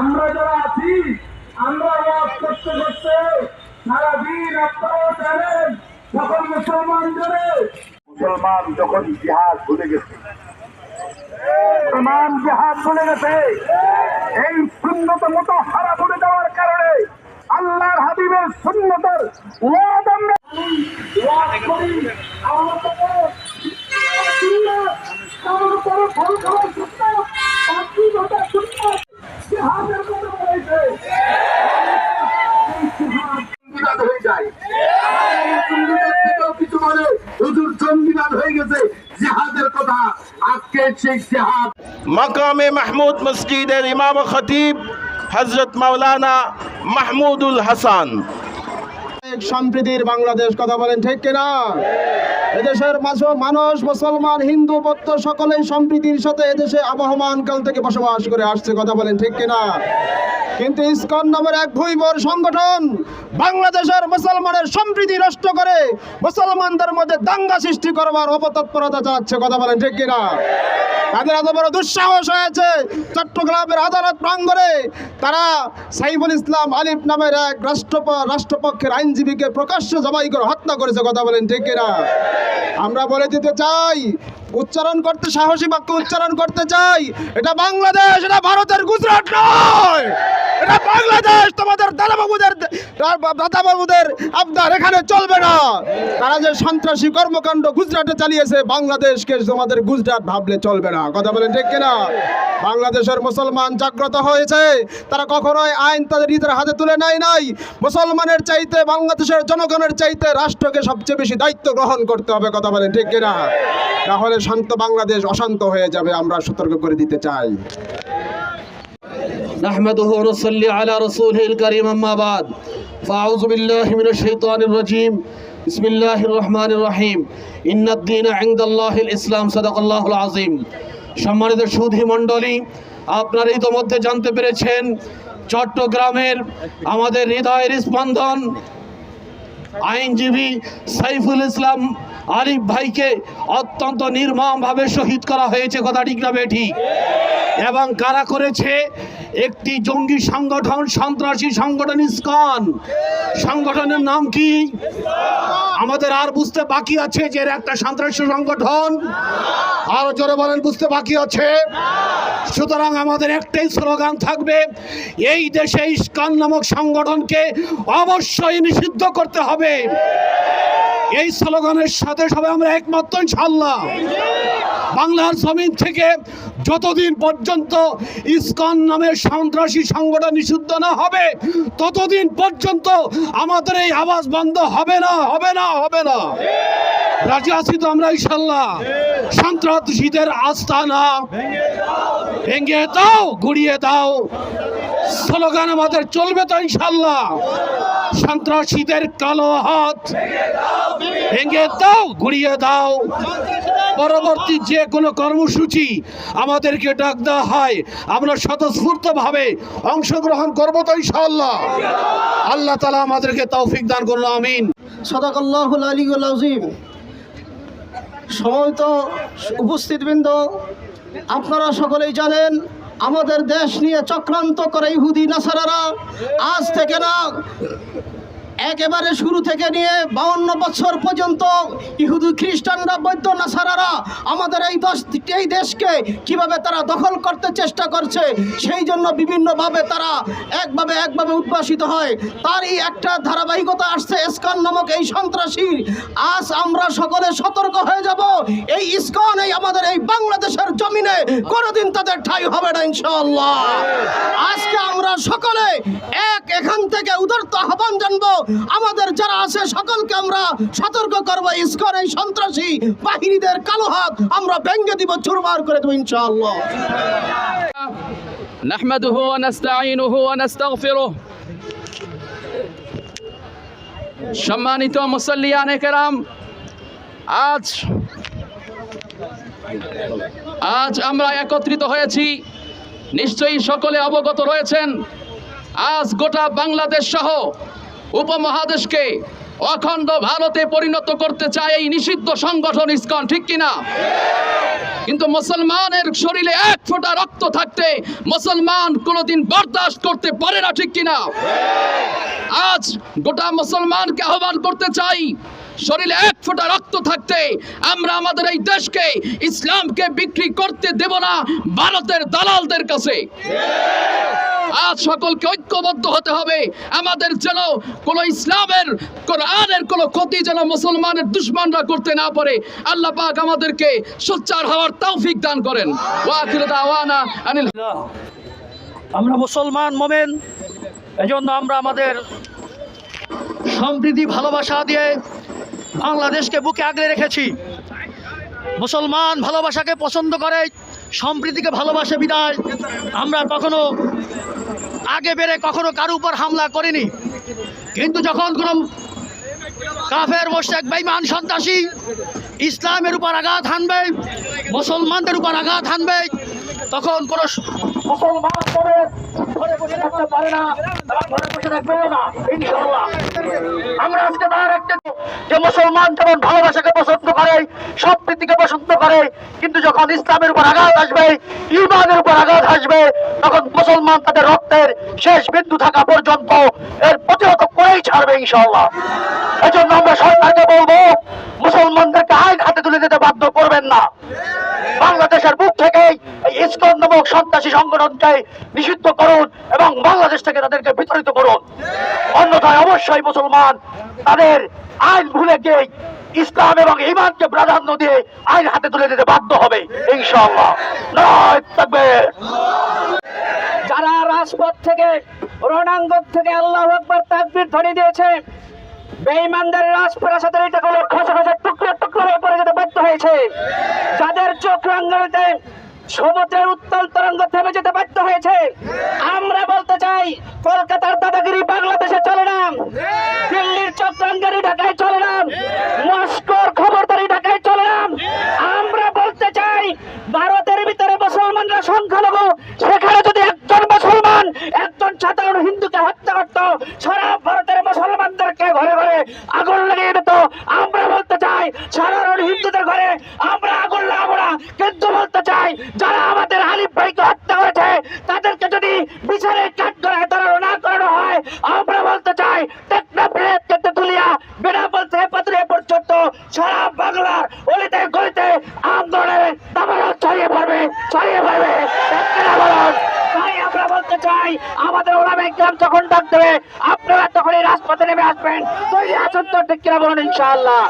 আমরা যারা আছি আমরা ওয়াজ করতে করতে সারাদিন আপনারাও জানেন সকল মুসলমান জানে মুসলমান যখন জিহাদ ভুলে গেছে মুসলমান জিহাদ ভুলে গেছে এই শূন্যত মতো হারা ভুলে যাওয়ার কারণে আল্লাহর হাবিবের শূন্যতার ওয়াদ আমরা ওয়াজ করি সুন্নাত, খাওয়ার সুন্নাত, সুন্নাত, জিহাদের কথা বলেছে। এই জিহাদ জঙ্গিবাদ হয়ে যায়। এই জঙ্গিবাদ থেকেও কিছু বলে, হুজুর জঙ্গিবাদ হয়ে গেছে জিহাদের কথা আজকে সেই জিহাদ মাকামে মাহমুদ মসজিদের ইমাম খতিব হজরত মাওলানা মাহমুদুল হাসান। সম্প্রীতির বাংলাদেশ, কথা বলেন ঠিক কিনা? এদেশের মাঝে মানুষ, মুসলমান, হিন্দু, বৌদ্ধ সকলেই সম্প্রীতির সাথে এদেশে আবহমান কাল থেকে বসবাস করে আসছে, কথা বলেন ঠিক কিনা? কিন্তু ইসকন নামের এক ভুইবর সংগঠন বাংলাদেশের মুসলমানের সম্প্রীতি নষ্ট করে মুসলমানদের মধ্যে দাঙ্গা সৃষ্টি করবার অপতৎপরতা চালাচ্ছে, কথা বলেন ঠিক কিনা? তাদের এত বড় দুঃসাহস হয়েছে, চট্টগ্রামের আদালত প্রাঙ্গণে তারা সাইফুল ইসলাম আলিফ নামের এক রাষ্ট্রপ, রাষ্ট্রপক্ষের আইনজীবীকে প্রকাশ্য জবাই করে হত্যা করেছে, কথা বলেন ঠিক কিনা? আমরা বলে দিতে চাই, উচ্চারণ করতে সাহসী বাক্য উচ্চারণ করতে চাই। এটা বাংলাদেশ, এটা ভারতের গুজরাট নয়। এটা বাংলাদেশ, তোমাদের দাদাবাবুদের দাদাবাবুদের আপনার এখানে চলবে না। তারা যে সন্ত্রাসী কর্মকাণ্ড গুজরাটে চালিয়েছে, বাংলাদেশকে তোমাদের গুজরাট ভাবলে চলবে না। কথা বলেন ঠিক কিনা? বাংলাদেশের মুসলমান জাগ্রত হয়েছে তারা কখনোই আইন তাদের নিজের হাতে তুলে নেয় নাই মুসলমানের চাইতে বাংলাদেশের জনগণের চাইতে রাষ্ট্রকে সবচেয়ে বেশি দায়িত্ব গ্রহণ করতে হবে কথা বলেন ঠিক কিনা তাহলে শান্ত বাংলাদেশ অশান্ত হয়ে যাবে আমরা সতর্ক করে দিতে চাই نحمده ونصلي على رسوله الكريم أما بعد فأعوذ بالله من الشيطان الرجيم بسم الله الرحمن الرحيم إن الدين عند الله الإسلام صدق الله العظيم সম্মানিত সুধী মণ্ডলী, আপনারা ইতোমধ্যে জানতে পেরেছেন, চট্টগ্রামের আমাদের হৃদয়ের স্পন্দন আইনজীবী সাইফুল ইসলাম আরিফ ভাইকে অত্যন্ত নির্মমভাবে শহীদ করা হয়েছে কথা ঠিক এবং কারা করেছে? একটি জঙ্গি সংগঠন, সন্ত্রাসী সংগঠন ইসকন। সংগঠনের নাম কি? আমাদের আর বুঝতে বাকি আছে যে একটা সন্ত্রাসী সংগঠন? আরও জোরে বলেন, বুঝতে বাকি আছে? সুতরাং আমাদের একটাই স্লোগান থাকবে, এই দেশে ইসকন নামক সংগঠনকে অবশ্যই নিষিদ্ধ করতে হবে। এই স্লোগানের সাথে সবাই আমরা একমাত্র ইনশাল্লাহ বাংলার জমিন থেকে যতদিন পর্যন্ত ইস্কন নামের সন্ত্রাসী সংগঠন নিষিদ্ধ না হবে, ততদিন পর্যন্ত আমাদের এই আওয়াজ বন্ধ হবে না হবে না হবে না। রাজি আছি তো আমরা, ইনশাল্লাহ। সন্ত্রাসীদের আস্তানা। ভেঙে দাও ঘুরিয়ে দাও। স্লোগান আমাদের চলবে তো ইনশাল্লাহ সন্ত্রাসীদের কালো হাত। ভেঙে দাও ঘুরিয়ে দাও। পরবর্তী যে কোনো কর্মসূচি আমাদেরকে ডাক দেওয়া হয়। আমরা স্বতঃস্ফূর্তভাবে অংশগ্রহণ করব তো ইনশাল্লাহ আল্লাহ তালা আমাদেরকে তৌফিক দান করল আমিন। সদাকাল্লাহুল আলিউল আজিম সময়ত উপস্থিতবৃন্দ, আপনারা সকলেই জানেন, আমাদের দেশ নিয়ে চক্রান্ত করে ইহুদি, নাসারারা, আজ থেকে না একেবারে শুরু থেকে নিয়ে বাউন্ন বছর পর্যন্ত ইহুদি খ্রিস্টানরা বৈদ্য নাসারারা আমাদের এই দশ, এই দেশকে কীভাবে তারা দখল করতে চেষ্টা করছে, সেই জন্য বিভিন্নভাবে তারা একভাবে একভাবে উদ্ভাসিত হয়। তারই একটা ধারাবাহিকতা আসছে ইস্কন নামক এই সন্ত্রাসী আজ আমরা সকলে সতর্ক হয়ে যাব। এই ইস্কন এই আমাদের এই বাংলাদেশের জমিনে কোনোদিন তাদের ঠাই হবে না ইনশাআল্লাহ আজকে আমরা সকলে এক এখান থেকে উদারত আহ্বান জানবো আমাদের যারা আছে সকলকে আমরা সতর্ক করব ইস্কন এই সন্ত্রাসী বাহিনীদের কালো হাত আমরা ভেঙ্গে দিব চুরমার করে দেবো ইনশাআল্লাহ نحمده ونستعينه ونستغفره সম্মানিত মুসল্লিয়ানে কেরাম আজ আজ আমরা একত্রিত হয়েছি। নিশ্চয়ই সকলে অবগত রয়েছেন, আজ গোটা বাংলাদেশ সহ উপমহাদেশকে অখণ্ড ভারতে পরিণত করতে চায় এই নিষিদ্ধ সংগঠন ইসকন, ঠিক কিনা? কিন্তু মুসলমানের শরীরে এক ফোঁটা রক্ত থাকতে মুসলমান কোনোদিন বরদাস্ত করতে পারে না, ঠিক কিনা? আজ গোটা মুসলমানকে আহ্বান করতে চাই শরীরে এক ফোঁটা রক্ত থাকতে আমরা আমাদের এই দেশকে, ইসলামকে বিক্রি করতে দেব না ভারতের দালালদের কাছে। আজ সকলকে ঐক্যবদ্ধ হতে হবে। আমাদের যেন কোনো ইসলামের, কোরআনের কোনো ক্ষতি যেন মুসলমানের দুশ্মনরা করতে না পারে, আল্লাহ পাক আমাদেরকে সোচ্চার হওয়ার তৌফিক দান করেন। আনিল আমরা মুসলমান মোমেন, এজন্য আমরা আমাদের সম্প্রীতি ভালোবাসা দিয়ে বাংলাদেশকে বুকে আগলে রেখেছি। মুসলমান ভালোবাসাকে পছন্দ করে, সম্প্রীতিকে ভালোবাসে বিদায়। আমরা কখনো আগে বেড়ে কখনো কারও উপর হামলা করিনি। কিন্তু যখন কোনো কাফের, মোশেক, বেঈমান, সন্ত্রাসী ইসলামের উপর আঘাত হানবে, মুসলমানদের উপর আঘাত হানবে, তখন কোনো মুসলমান তবে ঘরে বসে থাকতে পারে না, তারা ঘরে বসে থাকবেও না, ইনশাআল্লাহ। আমরা আজকে যে মুসলমান যেমন ভালোবাসাকে পছন্দ করে পছন্দ করে, কিন্তু যখন ইসলামের উপর আঘাত আসবে, ইমানের উপর আঘাত আসবে, তখন মুসলমান তাদের রক্তের শেষ বিন্দু থাকা পর্যন্ত এর প্রতিহত করেই ছাড়বে, ইনশাআল্লাহ। এজন্য আমরা সরকারকে বলব, মুসলমানদেরকে আইন হাতে তুলে দিতে বাধ্য করবেন না। বাংলাদেশের বুক থেকে এই ইসকন নামক সন্ত্রাসী সংগঠনকে নিষিদ্ধ করুন এবং বাংলাদেশ থেকে তাদেরকে বিতাড়িত করুন। অন্যথায় অবশ্যই মুসলমান তাদের আইন ভুলে গিয়ে ইসলাম এবং ইমানকে প্রাধান্য দিয়ে আইন হাতে তুলে দিতে বাধ্য হবে, ইনশাআল্লাহ। যারা রাজপথ থেকে, রণাঙ্গন থেকে আল্লাহ আকবর তাকবীর ধ্বনি দিয়েছে, বেঈমানদের রাজপ্রাসাদের এটা গুলো খসে খসে টুকরো টুকরো হয়ে পড়ে যেতে বাধ্য হয়েছে। যাদের চোখ রাঙ্গানিতে সমুদ্রের উত্তাল তরঙ্গ থেমে যেতে বাধ্য হয়েছে। আমরা বলতে চাই, কলকাতার দাদাগিরি বাংলাদেশে চলে না। দিল্লির চক্রাঙ্গারি ঢাকায় চলে না। মস্কোর খবরদারি ঢাকায় চলে না। আমরা বলতে চাই, ভারতের ভিতরে মুসলমানরা সংখ্যালঘু। সেখানে যদি একজন মুসলমান, একজন সাধারণ হিন্দুকে হত্যা করত, সারা ভারতের মুসলমানদেরকে ঘরে ঘরে আগুন লাগিয়ে দিত। আমরা বলতে চাই, সাধারণ হিন্দুদের ঘরে যারা আমাদের আলিফ ভাইকে হত্যা করেছে, তাদেরকে যদি বিচারের কাঠ করায় তারা না করানো হয়, আমরা বলতে চাই কেটে পর্যন্ত সারা বাংলার অলিতে গলিতে ছড়িয়ে পড়বে ছড়িয়ে পড়বে। আপনারা তখনই রাজপথে নেমে আসবেন। তৈরি আছেন তো ঠিক কিনা বলুন ইনশাআল্লাহ।